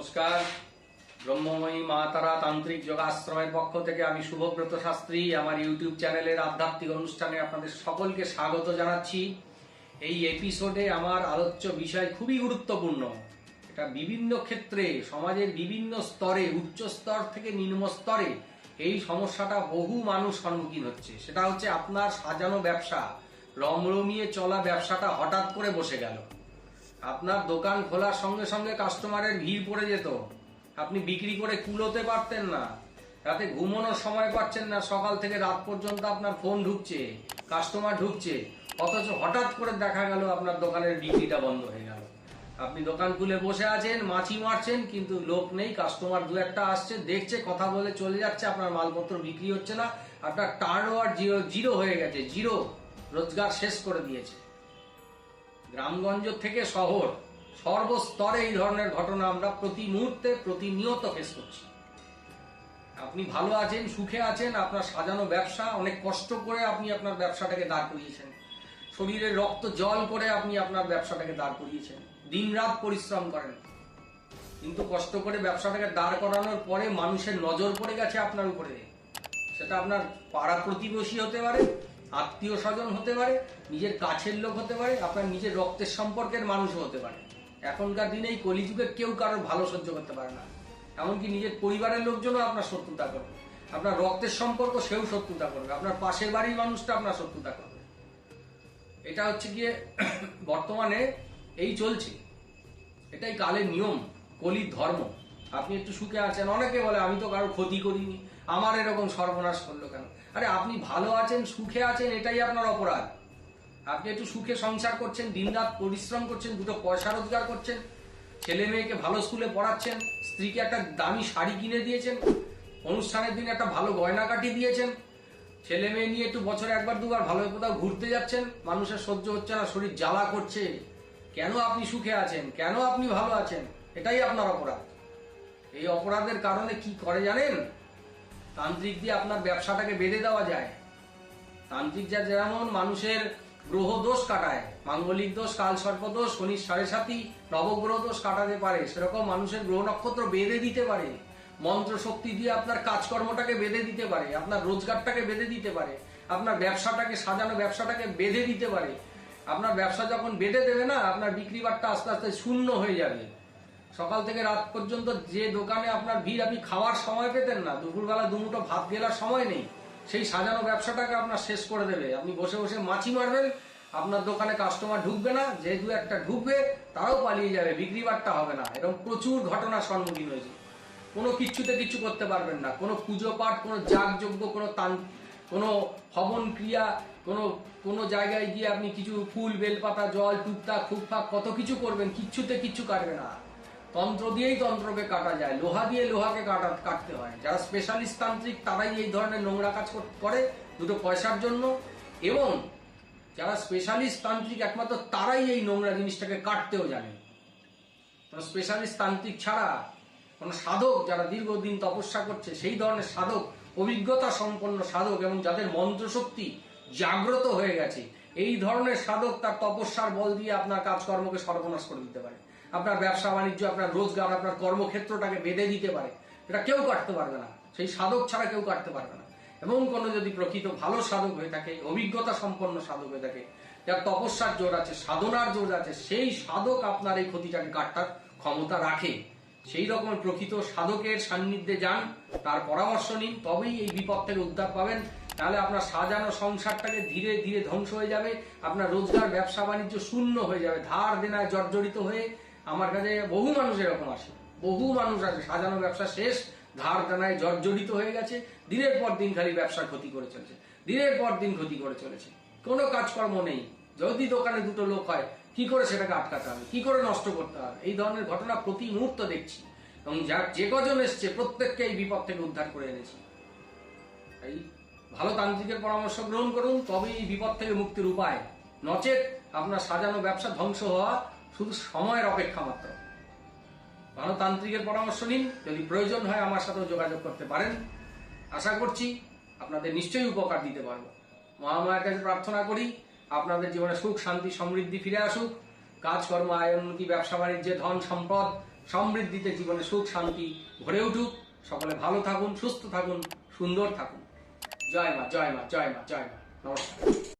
নমস্কার। ব্রহ্মময়ী মা তারা তান্ত্রিক যোগাশ্রমের পক্ষ থেকে আমি শুভব্রত শাস্ত্রী, আমার ইউটিউব চ্যানেলের আধ্যাত্মিক অনুষ্ঠানে আপনাদের সকলকে স্বাগত জানাচ্ছি। এই এপিসোডে আমার আলোচ্য বিষয় খুবই গুরুত্বপূর্ণ। এটা বিভিন্ন ক্ষেত্রে, সমাজের বিভিন্ন স্তরে, উচ্চ স্তর থেকে নিম্ন স্তরে এই সমস্যাটা বহু মানুষ সম্মুখীন হচ্ছে। সেটা হচ্ছে আপনার সাজানো ব্যবসা, রমরমিয়ে চলা ব্যবসাটা হঠাৎ করে বসে গেল। আপনার দোকান খোলার সঙ্গে সঙ্গে কাস্টমারের ভিড় পড়ে যেত। আপনি বিক্রি করে কুলোতে পারতেন না। রাতে ঘুমানোর সময় পাচ্ছেন না। সকাল থেকে রাত পর্যন্ত আপনার ফোন ঢুকছে, কাস্টমার ঢুকছে। অথচ হঠাৎ করে দেখা গেল আপনার দোকানের বিক্রিটা বন্ধ হয়ে গেল। আপনি দোকান খুলে বসে আছেন, মাছি মারছেন, কিন্তু লোক নেই। কাস্টমার দু একটা আসছে, দেখছে, কথা বলে চলে যাচ্ছে। আপনার মালপত্র বিক্রি হচ্ছে না। আপনার টার্ন ওভার জিরো জিরো হয়ে গেছে জিরো রোজগার শেষ করে দিয়েছে। গ্রামগঞ্জ থেকে শহর, সর্বস্তরে এই ধরনের ঘটনা আমরা প্রতি মুহূর্তে প্রতিনিয়ত ফেস করছি। আপনি ভালো আছেন, সুখে আছেন, আপনার সাজানো ব্যবসা, অনেক কষ্ট করে আপনি আপনার ব্যবসাটাকে দাঁড় করিয়েছেন। শরীরে রক্ত জল করে আপনি আপনার ব্যবসাটাকে দাঁড় করিয়েছেন। দিনরাত পরিশ্রম করেন। কিন্তু কষ্ট করে ব্যবসাটাকে দাঁড় করানোর পরে মানুষের নজর পড়ে গেছে আপনার উপরে। সেটা আপনার পাড়া প্রতিবেশী হতে পারে আত্মীয় স্বজন হতে পারে, নিজের কাছের লোক হতে পারে, আপনার নিজের রক্তের সম্পর্কের মানুষও হতে পারে। এখনকার দিনে এই কলিযুগে কেউ কারোর ভালো সহ্য করতে পারে না। এমনকি নিজের পরিবারের লোকজনও আপনার শত্রুতা করবে। আপনার রক্তের সম্পর্ক সেও শত্রুতা করবে। আপনার পাশের বাড়ির মানুষটা আপনার শত্রুতা করবে। এটা হচ্ছে গিয়ে বর্তমানে এই চলছে। এটাই কালের নিয়ম, কলির ধর্ম। আপনি একটু সুখে আছেন, অনেকে বলে আমি তো কারও ক্ষতি করিনি। আমার এরকম সর্বনাশ করল কেন? আরে আপনি ভালো আছেন, সুখে আছেন, এটাই আপনার অপরাধ। আপনি একটু সুখে সংসার করছেন, দিনরাত পরিশ্রম করছেন, দুটো পয়সা রোজগার করছেন, ছেলে মেয়েকে ভালো স্কুলে পড়াচ্ছেন, স্ত্রীকে একটা দামি শাড়ি কিনে দিয়েছেন, অনুষ্ঠানের দিন একটা ভালো গয়নাকাটি দিয়েছেন, ছেলে মেয়ে নিয়ে একটু বছরে একবার, দুবার ভালো কোথাও ঘুরতে যাচ্ছেন, মানুষের সহ্য হচ্ছে না, শরীর জ্বালা করছে। কেন আপনি সুখে আছেন? কেন আপনি ভালো আছেন? এটাই আপনার অপরাধ। এই অপরাধের কারণে কি করে জানেন? তান্ত্রিক দিয়ে আপনার ব্যবসাটাকে বেঁধে দেওয়া যায়। তান্ত্রিক যা যেমন মানুষের গ্রহ দোষ কাটায়, মাঙ্গলিক দোষ, কাল সর্প দোষ, শনির সাড়ে সাতি, নবগ্রহ দোষ কাটাতে পারে, সেরকম মানুষের গ্রহ নক্ষত্র বেঁধে দিতে পারে। মন্ত্র শক্তি দিয়ে আপনার কাজকর্মটাকে বেঁধে দিতে পারে, আপনার রোজগারটাকে বেঁধে দিতে পারে, আপনার ব্যবসাটাকে, সাজানো ব্যবসাটাকে বেঁধে দিতে পারে। আপনার ব্যবসা যখন বেঁধে দেবে না, আপনার বিক্রি বাট্টা আস্তে আস্তে শূন্য হয়ে যাবে। সকাল থেকে রাত পর্যন্ত যে দোকানে আপনার ভিড় আপনি খাওয়ার সময় পেতেন না, দুপুরবেলা দুমুটো ভাত গেলার সময় নেই, সেই সাজানো ব্যবসাটাকে আপনার শেষ করে দেবে। আপনি বসে বসে মাছি মারবেন, আপনার দোকানে কাস্টমার ঢুকবে না, যে দু একটা ঢুকবে, তারাও পালিয়ে যাবে, বিক্রি বাট্টা হবে না। এরকম প্রচুর ঘটনার সম্মুখীন হয়েছে। কোনো কিচ্ছুতে কিচ্ছু করতে পারবেন না। কোনো পুজো পাঠ, কোনো যাগযজ্ঞ, কোনো তান, কোনো হবন ক্রিয়া, কোনো কোনো জায়গায় গিয়ে আপনি কিছু ফুল, বেলপাতা, জল, টুকটাক, ফুকফাক, কত কিছু করবেন, কিচ্ছুতে কিচ্ছু কাটবে না। তন্ত্র দিয়েই তন্ত্রকে কাটা যায়। লোহা দিয়ে লোহাকে কাটা, কাটতে হয়। যারা স্পেশালিস্ট তান্ত্রিক, তারাই এই ধরনের নোংরা কাজ করে দুটো পয়সার জন্য। এবং যারা স্পেশালিস্ট তান্ত্রিক একমাত্র, তারাই এই নোংরা জিনিসটাকে কাটতেও জানে। কোনো স্পেশালিস্ট তান্ত্রিক ছাড়া কোনো সাধক যারা দীর্ঘদিন তপস্যা করছে, সেই ধরনের সাধক, অভিজ্ঞতা সম্পন্ন সাধক এবং যাদের মন্ত্রশক্তি জাগ্রত হয়ে গেছে, এই ধরনের সাধক তার তপস্যার বল দিয়ে আপনার কাজকর্মকে সর্বনাশ করে দিতে পারে। আপনার ব্যবসা, বাণিজ্য, আপনার রোজগার, আপনার কর্মক্ষেত্রটাকে বেঁধে দিতে পারে। এটা কেউ কাটতে পারবে না। সেই সাধক ছাড়া কেউ কাটতে পারবে না। এবং কোনো যদি প্রকৃত ভালো সাধক হয়ে থাকে, অভিজ্ঞতা সম্পন্ন সাধক হয়ে থাকে, যার তপস্যার জোর আছে, সাধনার জোর আছে, সেই সাধক আপনার এই ক্ষতিটাকে কাটার ক্ষমতা রাখে। সেই রকম প্রকৃত সাধকের সান্নিধ্যে যান, তার পরামর্শ নিন, তবেই এই বিপদ থেকে উদ্ধার পাবেন। তাহলে আপনার সাজানো সংসারটাকে ধীরে ধীরে ধ্বংস হয়ে যাবে, আপনার রোজগার, ব্যবসা, বাণিজ্য শূন্য হয়ে যাবে। ধার দেনায় জর্জরিত হয়ে আমার কাছে বহু মানুষ এরকম আসে। বহু মানুষ আছে, সাজানো ব্যবসা শেষ, ধার দেনায় জর্জরিত হয়ে গেছে, দিনের পর দিন খালি ব্যবসার ক্ষতি করে চলেছে, দিনের পর দিন ক্ষতি করে চলেছে, কোনো কাজকর্ম নেই, যদি দোকানে দুটো লোক হয়, কি করে সেটাকে আটকাতে হবে, কি করে নষ্ট করতে হবে? এই ধরনের ঘটনা প্রতি মুহূর্ত দেখছি, এবং যা, যে কজন এসছে, প্রত্যেককে এই বিপদ থেকে উদ্ধার করে এনেছি। এই ভালো তান্ত্রিকের পরামর্শ গ্রহণ করুন, তবেই এই বিপদ থেকে মুক্তির উপায়। নচেত আপনার সাজানো ব্যবসা ধ্বংস হওয়া শুধু সময়ের অপেক্ষা মাত্র। ভালো তান্ত্রিকের পরামর্শ নিন, যদি প্রয়োজন হয় আমার সাথেও যোগাযোগ করতে পারেন। আশা করছি আপনাদের নিশ্চয়ই উপকার দিতে পারব। মহামায়ের কাছে প্রার্থনা করি আপনাদের জীবনে সুখ, শান্তি, সমৃদ্ধি ফিরে আসুক। কাজকর্ম আয় উন্নতি ব্যবসা, বাণিজ্যে ধন, সম্পদ সমৃদ্ধিতে জীবনে সুখ, শান্তি ভরে উঠুক। সকলে ভালো থাকুন, সুস্থ থাকুন, সুন্দর থাকুন। জয় মা জয় মা জয় মা জয় মা। নমস্কার।